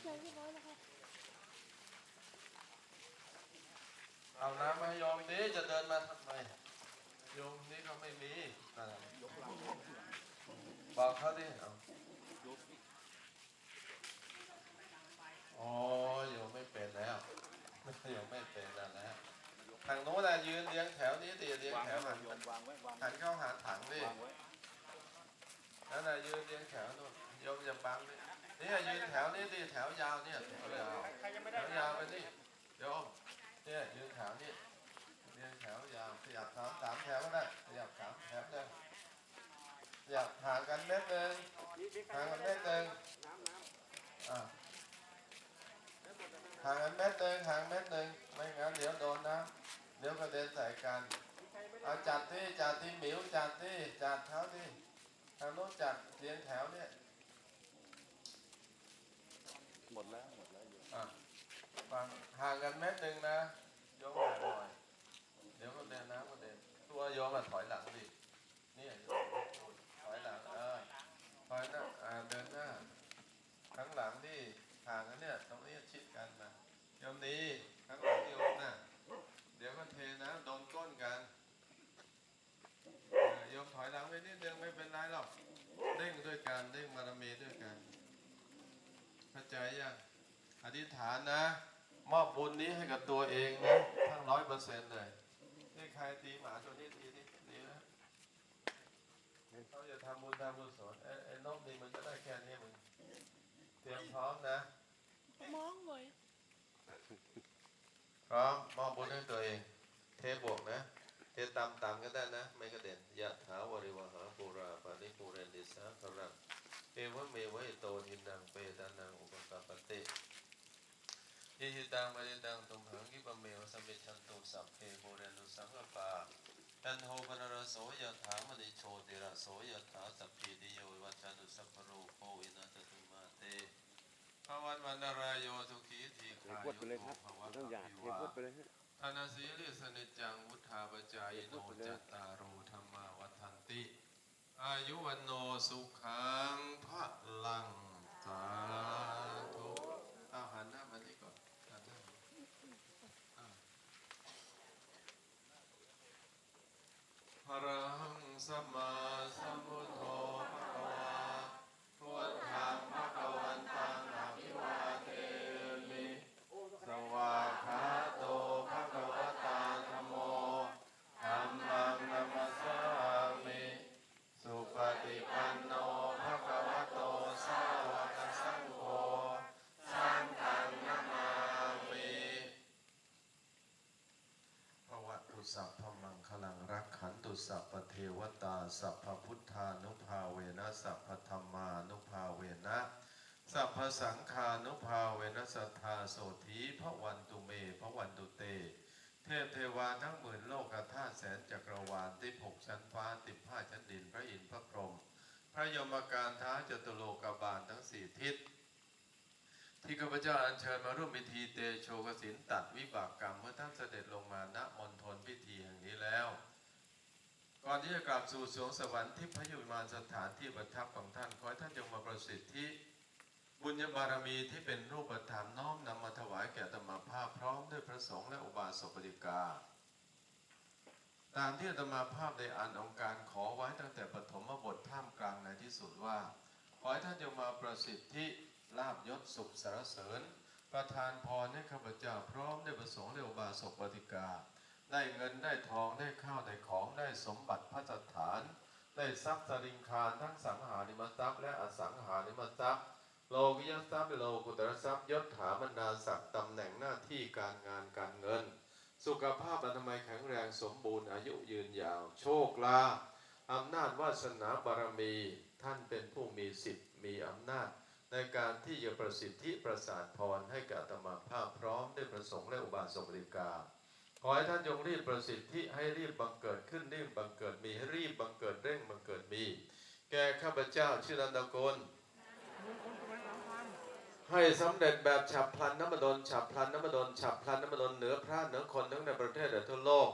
เชิญพี่น้อยนะครับเอาน้ำมาให้โยมดิจะเดินมาทำไมโยมนี่เขาไม่มีอ่าบอกเขาดิเอาโอ้ยโยมไม่เป็นแล้วโยมไม่เป็นแล้วนะทางโน้นน่ะยืนเรียงแถวนี้ดิเรียงแถว้วหันหันเข้าหาถังดิวางไว้นั่นนะยืนเรียงแถวโนู่นโยมอย่าบังดิ เนี่ยยืนแถวนี้ดิแถวยาวเนี่ยแถวยาวใครยังไม่แถได้วยาวไปดิโยมเนี่ยยืนแถวนี้เรียงแถวยาวขยับสามสามแถวก็ได้ขยับสามแถวได้ขยับห่างกันเม็ดหนึ่งห่างกันเม็ดหนึ่งอะห่างกันเม็ดหนึ่งห่างเม็ดหนึ่งไม่งั้นเดี๋ยวโดนนะเดี๋ยวกระเด็นใส่กันเอาจัดที่จัดที่หมิวจัดที่จัดเท้าที่ทางโน้นจัดเรียงแถวเนี่ย หมดแล้วหมดแล้วอยมอะฟังห่างกันเม็ดหนึ่งนะโยมห่างหน่อย เดี๋ยวก็เดินน้ำก็เดินตัวโยมมาถอยหลังดิเนี่ยโยมถอยหลังเออถอยหน้าอ่าเดินหน้าข้างหลังที่ห่างกันเนี่ยตรงนี้ชิดกันนะโยมนี้ข้างหลังโยมน่ะเดี๋ยวก็เทนะโดนก้นกันเออโยมถอยหลังไปนิดเดียวไม่เป็นไรหรอกเด้งด้วยกันเด้งบารมีด้วยกันเข้าใจยัง อธิษฐานนะ มอบบุญนี้ให้กับตัวเองนะทั้งร้อยเปอร์เซ็นต์เลยนี่ใครตีหมาตัวนี้ทีนี่ดีนะเขาจะทำบุญทำบุญสอนไอ้ไอ้นกนี่มันก็ได้แค่นี้มึงเตรียมพร้อมนะ มองหน่อยพร้อมมอบบุญให้ตัวเอง เทบวกนะ เทตามตามๆก็ได้นะ ไม่กระเด็นยะถาวริวหาปูราปานิปูเรนดิสาครังเอวะเมวะอิโตทินังเปตานังอุปกปปติ อิหิตังปฏิตังตุมหังกิปเมวสมเมชันตุสัพเพโบเรนุสังกปาตันโทปนรโสยถามณิโชติระโสยถาสัพพิติโยวิวัจจันุสัพพโรโควินาศตุมาเตภวันวันนารายโยสุขีทีขาวดไปเลยครับภวะไม่ต้องอยากภิเทวาพวดไปเลยฮะอนาสีลิสนิจังวุธาปจายโนจัตตารโอธรรมาวัฏันติ อายุวันโนสุขังพระลังสาธุอาหันหน้ามานี่ก่อนหันหน้ามาอ่าพระหัง สัมมาสัมพุทโธ วตา สัพพพุทธานุภาเวนะ สัพพธรรมานุภาเวนะ สัพพสังฆานุภาเวนัสทธาโสธีพระวันตุเมพระวันตุเต เทพเทวาทั้งหมื่นโลกธาตุแสนจักรวาลที่หกชั้นฟ้าติดผ้าชั้นดินพระอินทร์พระพรหมพระยมการท้าจตุโลกบาลทั้งสี่ทิศที่ข้าพเจ้าอัญเชิญมาร่วมพิธีเตโชกสินตัดวิบากกรรมเมื่อท่านเสด็จลงมาณมณฑลพิธีแห่งนี้แล้ว ก่อนที่จะกลับสู่สวงสวรรค์ที่พระยุมานสถานที่ประทับของท่าน ขอให้ท่านจงมาประสิทธิบุญญบารมีที่เป็นรูปธรรมน้อมนำมาถวายแก่ธรรมภาพพร้อมด้วยพระสงฆ์และอุบาสกปฏิกา ตามที่ธรรมภาพได้อ่านองค์การขอไว้ตั้งแต่ปฐมบทท่ามกลางในที่สุดว่า ขอให้ท่านจงมาประสิทธิลาบยศสุขสารเสริญ ประทานพรให้ข้าพเจ้าพร้อมด้วยประสงค์และอุบาสกปฏิกา ได้เงินได้ทองได้ข้าวได้ของได้สมบัติพัสถาน ได้ทรัพย์สริงคารทั้งสังหาริมทรัพย์และอสังหาริมทรัพย์ โลกิยทรัพย์โลกุตรทรัพย์ยศถาบรรดาศักดิ์ตำแหน่งหน้าที่การงานการเงิน สุขภาพอนามัยแข็งแรงสมบูรณ์อายุยืนยาว โชคลาภอำนาจวาสนาบารมีท่านเป็นผู้มีสิทธิ์มีอำนาจ ในการที่จะประสิทธิประสาทพรให้กับอาตมภาพพร้อมด้วยประสงค์และอุบาสกบริกา ขอให้ท่านจงรีบประสิทธิให้รีบบังเกิดขึ้นรีบบังเกิดมีให้รีบบังเกิดเร่งบังเกิดมี แก่ข้าพเจ้าชื่อนันตะกลให้สำเร็จแบบฉับพลันน้ำมดลฉับพลันน้ำมดลฉับพลันน้ำมดลเหนือพระเหนือคนทั้งในประเทศและทั่วโลก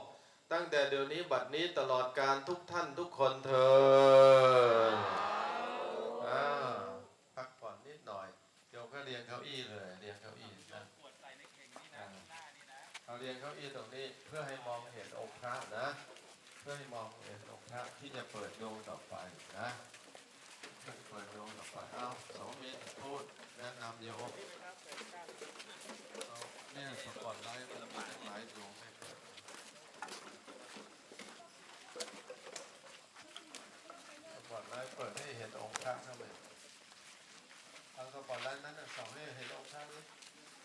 ตั้งแต่เดี๋ยวนี้บัดนี้ตลอดการทุกท่านทุกคนเถิดอ่าพักผ่อนนิดหน่อยโยมก็เรียงเก้าอี้เลยเรียงเก้าอี้นะอ่า เรียงเก้าอี้ตรงนี้เพื่อให้มองเห็นองค์พระนะ เพื่อให้มองเห็นองค์พระที่จะเปิดดวงต่อไปนะเปิดดวงต่อไปเอ้าสองมิตรพูดแนะนำโยมเอาเนี่ยสปอตไลท์มันมีตั้งหลายดวงให้เปิดสปอตไลท์เปิดให้เห็นองค์พระเข้าไปเอาสปอตไลท์นั้นน่ะส่องให้เห็นองค์พระนี่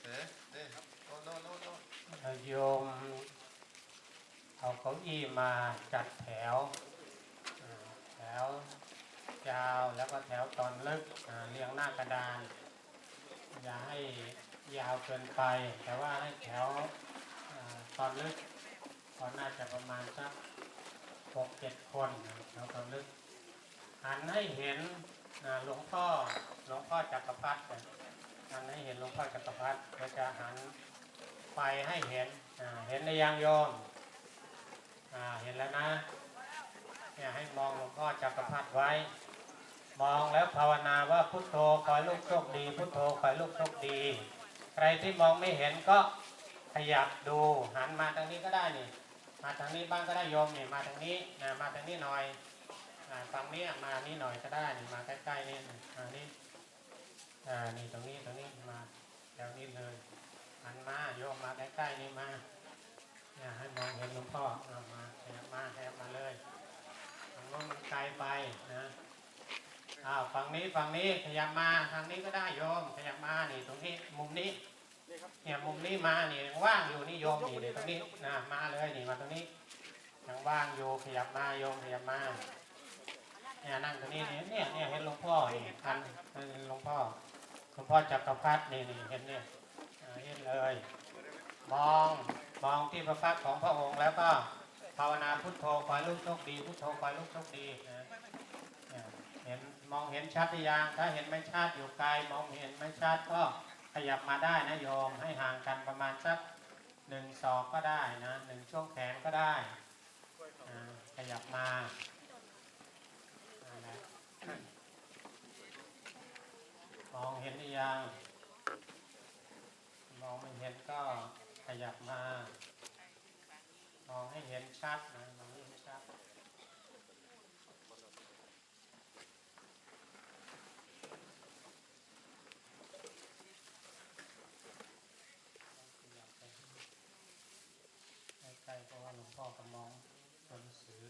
เห็นนี่โน่นโน่นโน่นโน่น โยม เอาเก้าอี้มาจัดแถว แถวยาวแล้วก็แถวตอนลึกเรียงหน้ากระดาน อย่าให้ยาวเกินไป แต่ว่าให้แถวอตอนลึกก็น่าจะประมาณสักหกเจ็ดคนแถวตอนลึกหันให้เห็นหลวงพ่อหลวงพ่อจักรพรรดิหันให้เห็นหลวงพ่อจักรพรรดิก็จะหันไฟให้เห็นเห็นในยางโยม อ่าเห็นแล้วนะเนี่ยให้มองหลวงพ่อจักรพรรดิไว้ มองแล้วภาวนาว่าพุทโธขอให้ลูกโชคดี พุทโธขอให้ลูกโชคดี ใครที่มองไม่เห็นก็ขยับดูหันมาทางนี้ก็ได้นี่ มาทางนี้บ้างก็ได้โยมนี่มาทางนี้นะมาทางนี้หน่อยอ่าฝั่งนี้มานี่หน่อยก็ได้นี่มาใกล้ๆนี่อ่านี่อ่านี่ตรงนี้ตรงนี้มาแถวนี้เลยหันมาโยมมาใกล้ๆนี่มา ให้มองเห็นหลวงพ่อเอามาขยับมาขยับมาเลยทางโน้นมันไกลไปนะอ้าวฝั่งนี้ฝั่งนี้ขยับมาทางนี้ก็ได้โยมขยับมานี่ตรงนี้มุมนี้เนี่ยมุมนี้มานี่ว่างอยู่นี่โยมนี่เดี๋ยวตรงนี้นะมาเลยนี่มาตรงนี้ยังว่างอยู่ขยับมาโยมขยับมาเนี่ยนั่งตรงนี้เนี่ยเนี่ยเนี่ยเห็นหลวงพ่อนี่ทันเห็นหลวงพ่อหลวงพ่อจักรพรรดินี่นี่เห็นเนี่ยเห็นเลย มอง มองที่พระพักของพระองค์แล้วก็ภาวนาพุทโธคอยลูกโชคดีพุทโธคอยลูกโชคดีนะเห็นมองเห็นชัดหรือยังถ้าเห็นไม่ชัดอยู่ไกลมองเห็นไม่ชัดก็ขยับมาได้นะโยมให้ห่างกันประมาณสักหนึ่งศอกก็ได้นะหนึ่งช่วงแขนก็ได้ขยับมามองเห็นหรือยังมองไม่เห็นก็ ขยับมามองให้เห็นชัดนะมองให้เห็นชัดใกล้ๆเพราะว่าหลวงพ่อกำมองตัวหนังสือ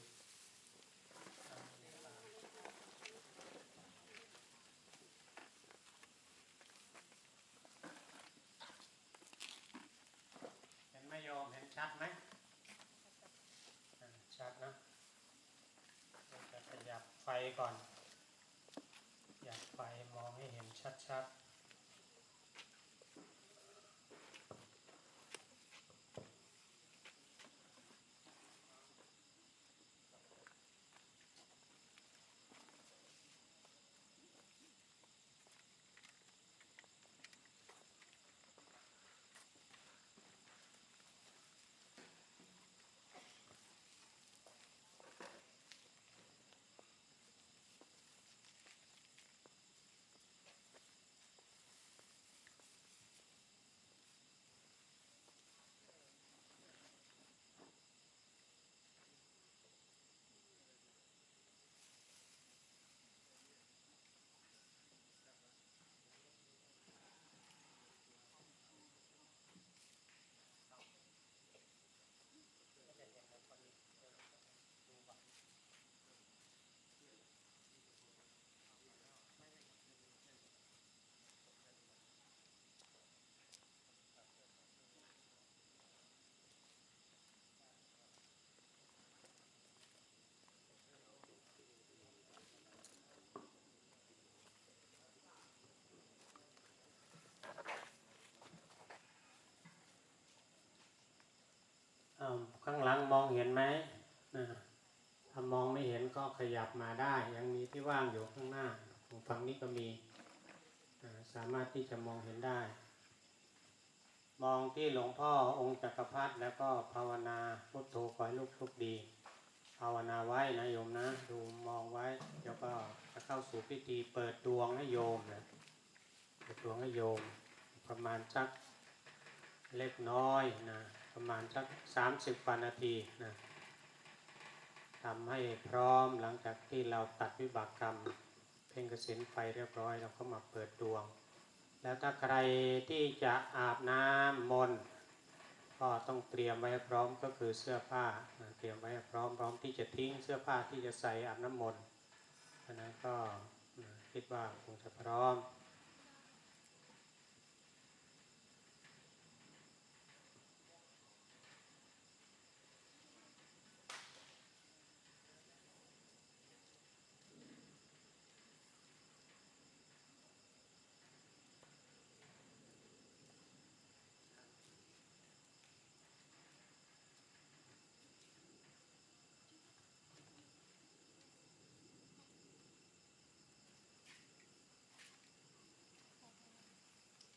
เห็นไหมโยมเห็น ชัดไหมชัดนะจะขยับไฟก่อน อยากไฟมองให้เห็นชัดๆ ข้างหลังมองเห็นไหมนะถ้ามองไม่เห็นก็ขยับมาได้ ยังมีที่ว่างอยู่ข้างหน้าฝั่งนี้ก็มีสามารถที่จะมองเห็นได้ มองที่หลวงพ่อองค์จักรพรรดิแล้วก็ภาวนาพุทโธขอให้ลูกโชคดี ภาวนาไว้นะโยมนะ ดูมองไว้แล้วก็จะเข้าสู่พิธีเปิดดวงนะโยมนะโยปิดดวงให้โยม ประมาณสักเล็กน้อยนะ ประมาณสักสามสิบกว่านาทีนะทำให้พร้อมหลังจากที่เราตัดวิบากกรรม เพ่งกสินไฟเรียบร้อยเราก็มาเปิดดวง แล้วถ้าใครที่จะอาบน้ำมนก็ต้องเตรียมไว้พร้อมก็คือเสื้อผ้านะเตรียมไว้พร้อมพร้อมที่จะทิ้งเสื้อผ้าที่จะใส่อาบน้ำมนต์อันนั้นก็คิดว่าคงจะพร้อม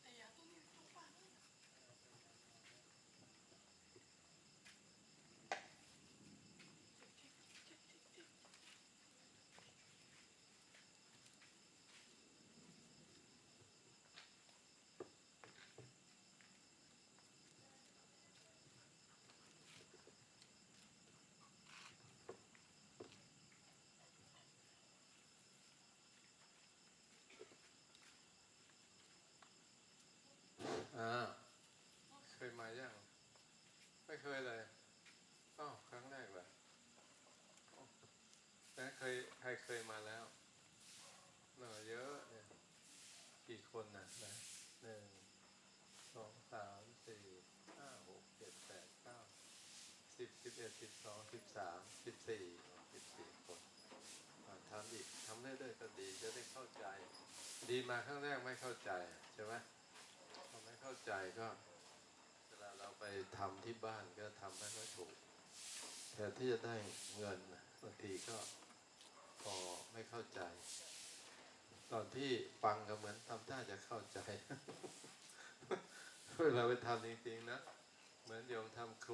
แต่อย่าต้องต้องฟังนะ อ่าเคยมายัง ไม่เคยเลยอ้าวครั้งแรกเหรออ้าวแล้วเคยใครเคยมาแล้วเนอะเยอะเนี่ยกี่คนน่ะนะหนึ่งสองสามสี่ห้าหกเจ็ดแปดเก้าสิบสิบเอ็ดสิบสองสิบสามสิบสี่สิบสี่คนทำอีกทำเรื่อยๆก็ดีจะได้เข้าใจ ดีมาครั้งแรกไม่เข้าใจใช่ไหมพอไม่เข้าใจก็ ไปทำที่บ้านก็ทำไม่ค่อยถูกแทนที่จะได้เงินบางทีก็พอไม่เข้าใจ ตอนที่ฟังก็เหมือนทำท่าจะเข้าใจเวลาไปทำจริงๆนะ เหมือนโยมทำครัว